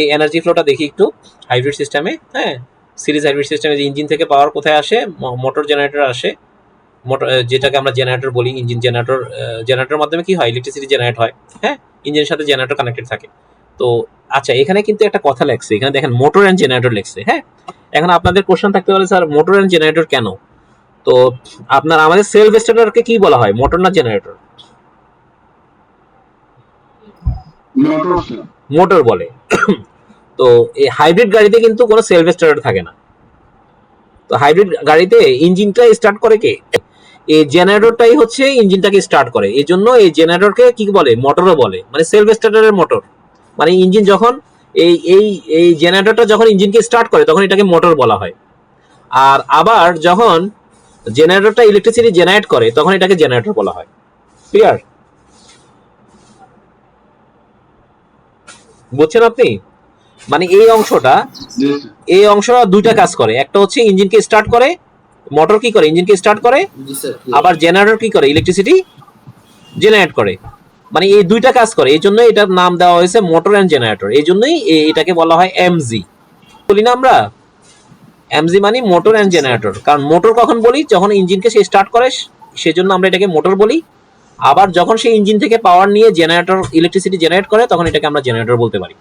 এই এনার্জি ফ্লোটা দেখি একটু। হাইব্রিড সিস্টেমে হ্যাঁ? সিরিজ হাইব্রিড সিস্টেমে যে ইঞ্জিন থেকে পাওয়ার কোথায় আসে? মোটর জেনারেটর আসে। মোটর যেটাকে আমরা জেনারেটর বলি ইঞ্জিন জেনারেটর জেনারেটরের মাধ্যমে কি হয়? ইলেকট্রিসিটি জেনারেট হয় হ্যাঁ? ইঞ্জিনের সাথে জেনারেটর কানেক্টেড থাকে। তো আচ্ছা এখানে কিন্তু একটা কথা লেখছে। এখানে দেখেন মোটর অ্যান্ড জেনারেটর লেখছে হ্যাঁ? এখন আপনাদের কোশ্চেন থাকতে পারে স্যার মোটর অ্যান্ড জেনারেটর কেন? তো আপনার আমাদের সেলফ স্টার্টারকে কি বলা হয়? মোটর না জেনারেটর মোটর মোটর বলে। তো এই হাইব্রিড গাড়িতে কিন্তু কোনো সেলফ স্টার্টার থাকে না। তো হাইব্রিড গাড়িতে ইঞ্জিনটা স্টার্ট করে কে? এই জেনারেটরটাই হচ্ছে ইঞ্জিনটাকে স্টার্ট করে। এই জন্য এই জেনারেটরকে কি বলে? মোটরও বলে। মানে সেলফ স্টার্টারের মোটর মানে ইঞ্জিন যখন এই এই এই জেনারেটরটা যখন ইঞ্জিনকে স্টার্ট করে, তখন এটাকে মোটর বলা হয়। আর আবার যখন জেনারেটরটা ইলেকট্রিসিটি জেনারেট করে, তখন এটাকে জেনারেটর বলা হয়। ক্লিয়ার বুঝছেন আপনি? মানে এই অংশটা এই অংশটা দুইটা কাজ করে। একটা হচ্ছে ইঞ্জিনকে স্টার্ট করে মোটর কি করে ইঞ্জিনকে স্টার্ট করে, আবার জেনারেটর কি করে ইলেকট্রিসিটি জেনারেট করে। মানে এই দুইটা কাজ করে, এই জন্য এটার নাম দেওয়া হয়েছে মোটর অ্যান্ড জেনারেটর এই জন্যই এটাকে বলা হয় এমজি বলি না আমরা? এমজি মানে মোটর অ্যান্ড জেনারেটর কারণ মোটর কখন বলি? যখন ইঞ্জিনকে সে স্টার্ট করে, সেজন্য আমরা এটাকে মোটর বলি। আবার যখন সে ইঞ্জিন থেকে পাওয়ার নিয়ে জেনারেটর ইলেকট্রিসিটি জেনারেট করে, তখন এটাকে আমরা জেনারেটর বলতে পারি।